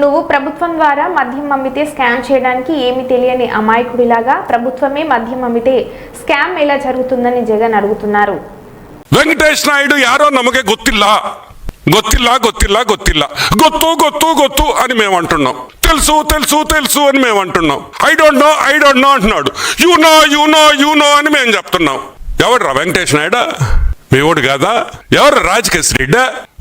నువ్వు ప్రభుత్వం ద్వారా మద్యం అమ్మితే స్కామ్ చేయడానికి ఏమి తెలియని అమాయకుడిలాగా ప్రభుత్వమే మద్యం అమ్మితే స్కామ్ ఎలా జరుగుతుందని జగన్ అడుగుతున్నారు. వెంకటేష్ నాయుడు యారో నమకే గొత్తిల్లా. గొత్తిల్లా గొత్తిల్లా గొత్తిల్లా. గొత్తు గొత్తు గొత్తు అని మేము అంటున్నాం. తెలుసు తెలుసు తెలుసు అని మేము అంటున్నాం. I don't know I don't know అంటున్నాడు. You know you know you know అని మేము చెప్తున్నాం. ఎవడరా వెంకటేష్ నాయుడు? మీ ఓడు కాదా? ఎవరు రాజకేశ్ రెడ్డి?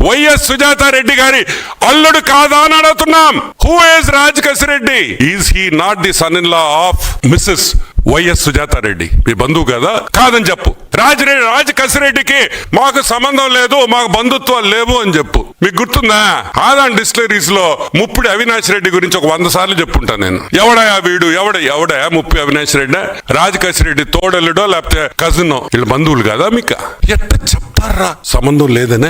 వైఎస్ సుజాత రెడ్డి గారి అల్లుడు కాదా అని అడుగుతున్నాం. Who is Rajakesh Reddy? Is he not the son in law of Mrs YS Sujatha Reddy మీ బంధువు కదా? కాదని చెప్పు. రాజరెడ్డి రాజకసిరెడ్డికి మాకు సంబంధం లేదు మాకు బంధుత్వాలు లేవు అని చెప్పు. మీకు గుర్తుందా? ఆదాన్ డిస్టిలరీస్లో ముప్పుడు అవినాష్ రెడ్డి గురించి ఒక వంద సార్లు చెప్పుంటా నేను. ఎవడయా వీడు? ఎవడ ఎవడయా ముప్పి అవినాష్ రెడ్డి? రాజకసిరెడ్డి తోడలుడో లేకపోతే కజిన్ వీళ్ళ బంధువులు కదా మీకు? ఎట్ట చెప్తారా సంబంధం లేదనే?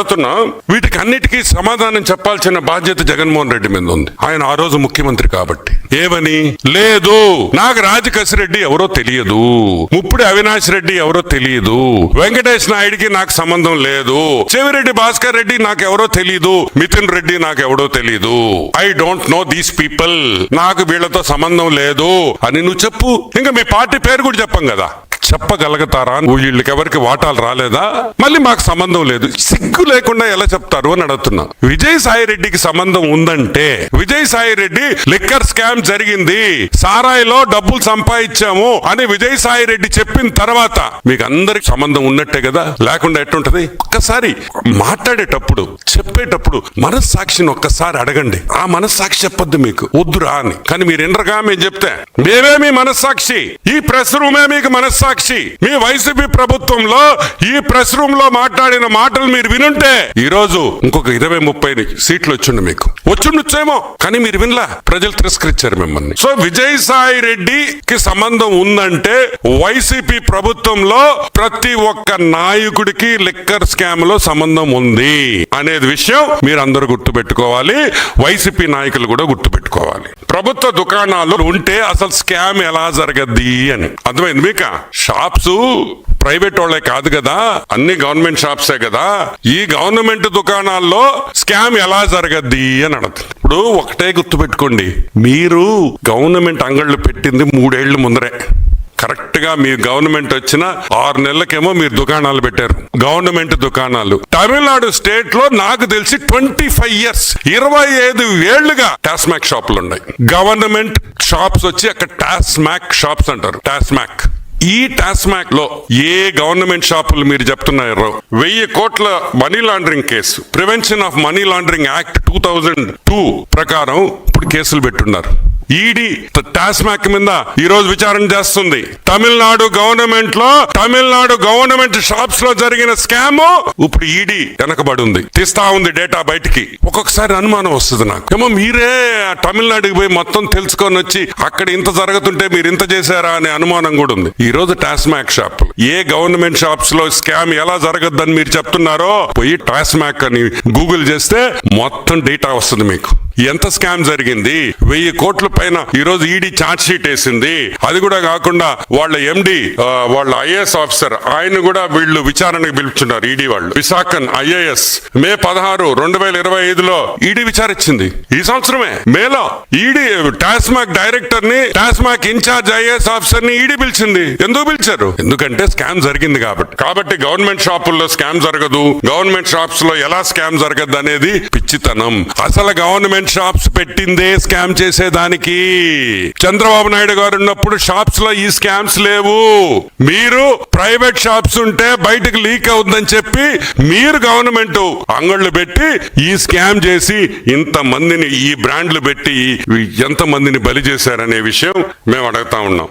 అడుగుతున్నాం వీటికి అన్నిటికీ సమాధానం చెప్పాల్సిన బాధ్యత జగన్మోహన్ రెడ్డి మీద ఉంది. ఆయన ఆ రోజు ముఖ్యమంత్రి కాబట్టి. ఏమని? లేదు. నాకు రాజకశి రెడ్డి ఎవరో తెలియదు. ముప్పుడు అవినాష్ రెడ్డి ఎవరో తెలియదు. వెంకటేష్ నాయుడికి నాకు సంబంధం లేదు. చెవిరెడ్డి భాస్కర్ రెడ్డి నాకు ఎవరో తెలియదు మిథున్ రెడ్డి నాకు ఎవడో తెలియదు I don't know these people. నాకు వీళ్ళతో సంబంధం లేదు. అని నువ్వు చెప్పు. ఇంకా మీ పార్టీ పేరు కూడా చెప్పం కదా. చెప్పగలుగుతారా? వీళ్ళకి ఎవరికి వాటాలు రాలేదా? మళ్ళీ మాకు సంబంధం లేదు. సిగ్గు లేకుండా ఎలా చెప్తారు అని అడుగుతున్నా. విజయసాయి రెడ్డికి సంబంధం ఉందంటే విజయసాయి రెడ్డి లిక్కర్ స్కామ్ జరిగింది. సారాయిలో డబ్బులు సంపాదించాము అని విజయసాయి రెడ్డి చెప్పిన తర్వాత మీకు అందరికి సంబంధం ఉన్నట్టే కదా? లేకుండా ఎట్టుంటది? ఒక్కసారి మాట్లాడేటప్పుడు చెప్పేటప్పుడు మనస్సాక్షిని ఒక్కసారి అడగండి. ఆ మనస్సాక్షి చెప్పొద్దు మీకు. వద్దురా అని. కానీ మీరు ఎండ్రగా మేము చెప్తే మేమే మీ మనస్సాక్షి. ఈ ప్రెస్ రూమే మీకు మనస్సాక్షి. మీ వైసీపీ ప్రభుత్వంలో ఈ ప్రెస్ రూమ్లో మాట్లాడిన మాటలు మీరు వినుంటే ఈ రోజు ఇంకొక ఇరవై ముప్పై సీట్లు వచ్చిండు మీకు. వచ్చిండొచ్చేమో కానీ మీరు వినలా? ప్రజలు తిరస్కరించారు మిమ్మల్ని. సో విజయసాయి రెడ్డి రెడ్డికి సంబంధం ఉందంటే వైసీపీ ప్రభుత్వంలో ప్రతి ఒక్క నాయకుడికి లిక్కర్ స్కామ్లో సంబంధం ఉంది అనేది విషయం మీరు అందరూ గుర్తుపెట్టుకోవాలి. వైసీపీ నాయకులు కూడా గుర్తుపెట్టుకోవాలి. ప్రభుత్వ దుకాణాలు ఉంటే అసలు స్కామ్ ఎలా జరగద్ది అని. అర్థమైంది మీక? షాప్స్ ప్రైవేట్ వాళ్ళే కాదు కదా అన్ని గవర్నమెంట్ షాప్సే కదా. ఈ గవర్నమెంట్ దుకాణాల్లో స్కామ్ ఎలా జరగద్ది అని అడుగుతుంది. ఇప్పుడు ఒకటే గుర్తుపెట్టుకోండి మీరు గవర్నమెంట్ అంగళ్ళు పెట్టింది మూడేళ్ళ ముందరే. కరెక్ట్గా మీ గవర్నమెంట్ వచ్చిన ఆరు నెలలకేమో మీరు దుకాణాలు పెట్టారు. గవర్నమెంట్ దుకాణాలు. తమిళనాడు స్టేట్లో నాకు తెలిసి ట్వంటీ ఫైవ్ ఇయర్స్. ఇరవై ఐదు ఏళ్ళుగా టాస్మాక్ షాపులు ఉన్నాయి గవర్నమెంట్ షాప్స్ వచ్చి అక్కడ టాస్మాక్ షాప్స్ అంటారు. టాస్మాక్. ఈ టాస్మాక్లో ఏ గవర్నమెంట్ షాపులు మీరు చెప్తున్నారో? వెయ్యి కోట్ల money laundering case. Prevention of money laundering act two thousand two ప్రకారం ఇప్పుడు కేసులు పెట్టున్నారు. ఈడీ టాస్మాక్ మీద ఈ రోజు విచారణ చేస్తుంది. తమిళనాడు గవర్నమెంట్లో తమిళనాడు గవర్నమెంట్ షాప్స్లో జరిగిన స్కామ్. ఇప్పుడు ఈడీ వెనకబడి ఉంది. తీస్తా ఉంది డేటా బయటికి. ఒక్కొక్కసారి అనుమానం వస్తుంది నాకు. ఏమో మీరే తమిళనాడుకి పోయి మొత్తం తెలుసుకొని వచ్చి అక్కడ ఇంత జరుగుతుంటే మీరు ఇంత చేశారా అనే అనుమానం కూడా ఉంది. ఈ రోజు టాస్మాక్ షాప్. ఏ గవర్నమెంట్ షాప్స్లో స్కామ్ ఎలా జరగద్దని మీరు చెప్తున్నారో పోయి టాస్మాక్ అని గూగుల్ చేస్తే మొత్తం డేటా వస్తుంది మీకు. ఎంత స్కామ్ జరిగింది? వెయ్యి కోట్ల పైన ఈ రోజు ఈడీ ఛార్జ్ షీట్ వేసింది. అది కూడా కాకుండా వాళ్ళ ఎండి వాళ్ళ ఐఏఎస్ ఆఫీసర్ ఆయన కూడా వీళ్ళు విచారణకు పిలుచున్నారు ఈడీ వాళ్ళు. విశాఖన్ ఐఏఎస్ మే పదహారు రెండు వేల ఇరవై ఐదులో ఈడీ విచారించింది. ఈ సంవత్సరమే. మేలో ఈడీ టాస్మాక్ డైరెక్టర్ని టాస్మాక్ ఇన్ఛార్జ్ ఐఏఎస్ ఆఫీసర్ని ఈడీ పిలిచింది. ఎందుకు పిలిచారు? ఎందుకంటే స్కామ్ జరిగింది కాబట్టి. కాబట్టి గవర్నమెంట్ షాపుల్లో స్కామ్ జరగదు. గవర్నమెంట్ షాప్స్లో ఎలా స్కామ్ జరగదు అనేది పిచ్చితనం. అసలు గవర్నమెంట్ షాప్స్ పెట్టిందే స్కామ్ చేసేదానికి. చంద్రబాబు నాయుడు గారు ఉన్నప్పుడు షాప్స్లో ఈ స్కామ్స్ లేవు. మీరు ప్రైవేట్ షాప్స్ ఉంటే బయటకు లీక్ అవుతుందని చెప్పి మీరు గవర్నమెంట్ అంగళ్ళు పెట్టి ఈ స్కామ్ చేసి ఇంత మందిని ఈ బ్రాండ్లు పెట్టి ఎంత మందిని బలి చేశారనే విషయం మేము అడుగుతా ఉన్నాం.